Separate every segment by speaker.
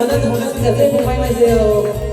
Speaker 1: 저는 보셨습니다. 새해 복 많이 받으세요.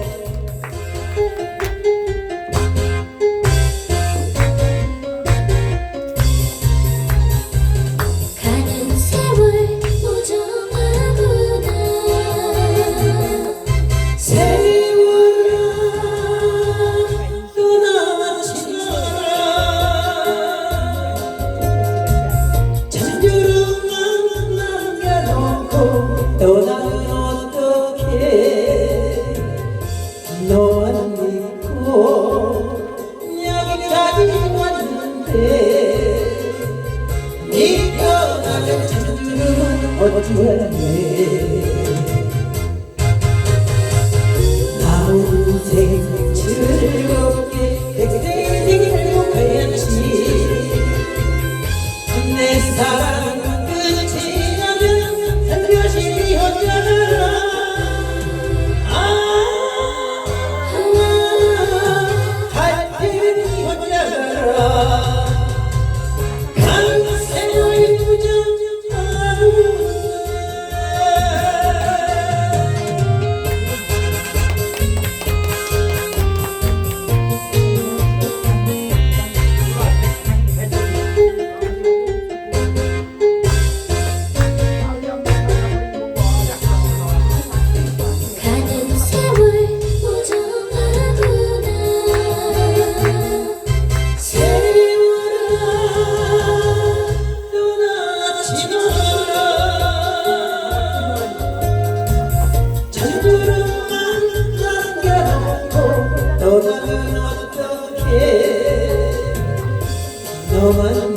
Speaker 1: 어지간해 over